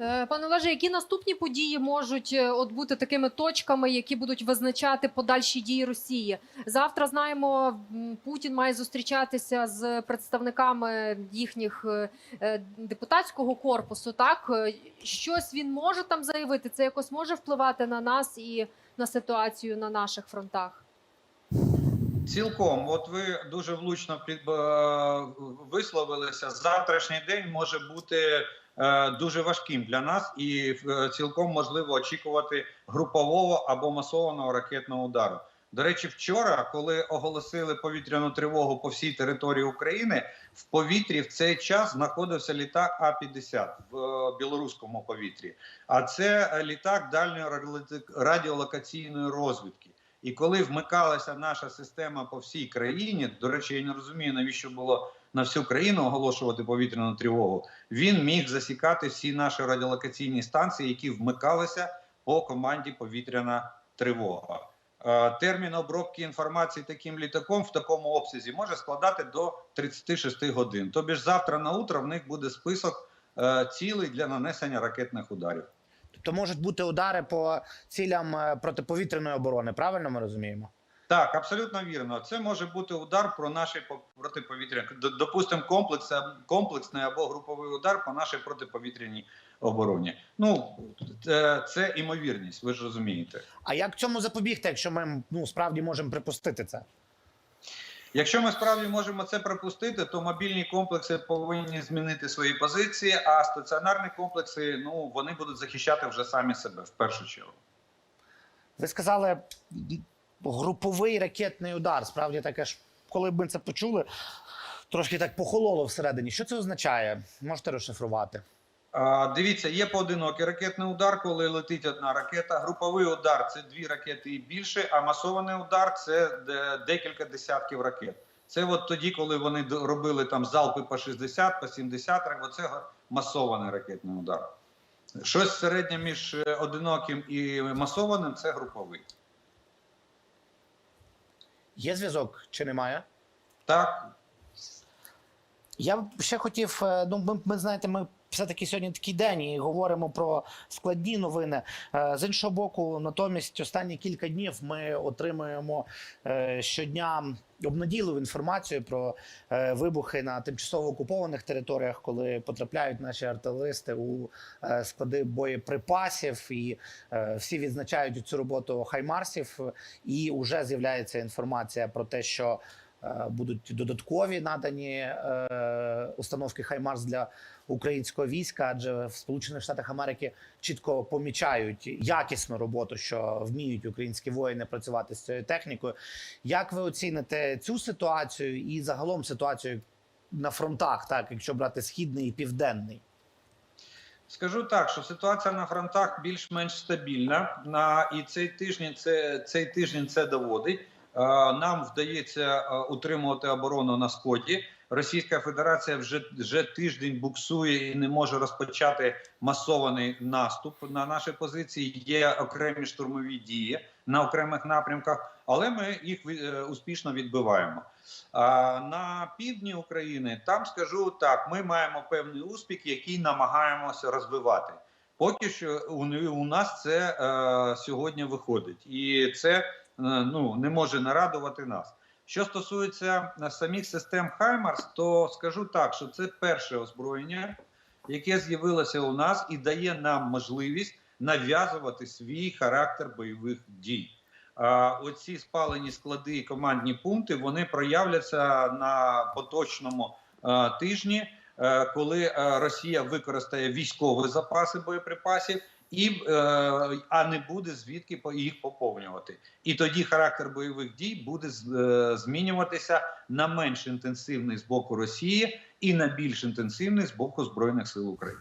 Е, Пане Олеже, які наступні події можуть е, от бути такими точками, які будуть визначати подальші дії Росії? Завтра знаємо, Путін має зустрічатися з представниками їхніх е, депутатського корпусу. Так щось він може там заявити. Це якось може впливати на нас і на ситуацію на наших фронтах. Цілком, от ви дуже влучно висловилися. Завтрашній день може бути дуже важким для нас, і е, цілком можливо очікувати групового або масованого ракетного удару. До речі, вчора, коли оголосили повітряну тривогу по всій території України, в повітрі в цей час знаходився літак А-50 в е, білоруському повітрі. А це е, літак дальньої радіолока- радіолокаційної розвідки. І коли вмикалася наша система по всій країні, до речі, я не розумію, навіщо було на всю країну оголошувати повітряну тривогу. Він міг засікати всі наші радіолокаційні станції, які вмикалися по команді повітряна тривога. Е, Термін обробки інформації таким літаком в такому обсязі може складати до 36 годин. Тобі ж завтра на утро в них буде список е, цілей для нанесення ракетних ударів. Тобто можуть бути удари по цілям е, протиповітряної оборони. Правильно ми розуміємо? Так, абсолютно вірно. Це може бути удар про наші по- протиповітряні, допустимо, комплекс, комплексний або груповий удар по нашій протиповітряній обороні. Ну це, це імовірність, ви ж розумієте. А як цьому запобігти, якщо ми ну справді можемо припустити це? Якщо ми справді можемо це припустити, то мобільні комплекси повинні змінити свої позиції, а стаціонарні комплекси ну вони будуть захищати вже самі себе в першу чергу. Ви сказали груповий ракетний удар. Справді таке ж, коли ми це почули, трошки так похололо всередині. Що це означає? Можете розшифрувати? А, Дивіться, є поодинокий ракетний удар, коли летить одна ракета. Груповий удар це дві ракети і більше, а масований удар це декілька десятків ракет. Це от тоді, коли вони робили там залпи по 60, по 70 ракет, оце масований ракетний удар. Щось середнє між е, одиноким і масованим це груповий. Є зв'язок чи немає? Так, Я б ще хотів. е, Ну, ми, ми знаєте, ми все-таки сьогодні такий день і говоримо про складні новини. Е, З іншого боку, натомість, останні кілька днів ми отримуємо е, щодня обнадійливу інформацію про е, вибухи на тимчасово окупованих територіях, коли потрапляють наші артилеристи у склади боєприпасів, і всі відзначають цю роботу хаймарсів. І вже з'являється інформація про те, що будуть додаткові надані е, установки Хаймарс для українського війська, адже в Сполучених Штатах Америки чітко помічають якісну роботу, що вміють українські воїни працювати з цією технікою. Як ви оціните цю ситуацію і загалом ситуацію на фронтах, так якщо брати східний і південний? Скажу так, що ситуація на фронтах більш-менш стабільна. На і цей тиждень це цей тиждень це доводить. Нам вдається утримувати оборону на сході. Російська Федерація вже вже тиждень буксує і не може розпочати масований наступ на наші позиції. Є окремі штурмові дії на окремих напрямках, але ми їх е, успішно відбиваємо. А на півдні України там скажу так: ми маємо певний успіх, який намагаємося розвивати. Поки що у, нас це е, сьогодні виходить, і це ну не може не радувати нас. Що стосується е, самих систем Хаймарс, то скажу так, що це перше озброєння, яке з'явилося у нас і дає нам можливість нав'язувати свій характер бойових дій. Оці спалені склади і командні пункти вони проявляться на поточному е, тижні, е, коли е, Росія використає військові запаси боєприпасів і е, а не буде звідки їх поповнювати. І тоді характер бойових дій буде е, змінюватися на менш інтенсивний з боку Росії і на більш інтенсивний з боку збройних сил України.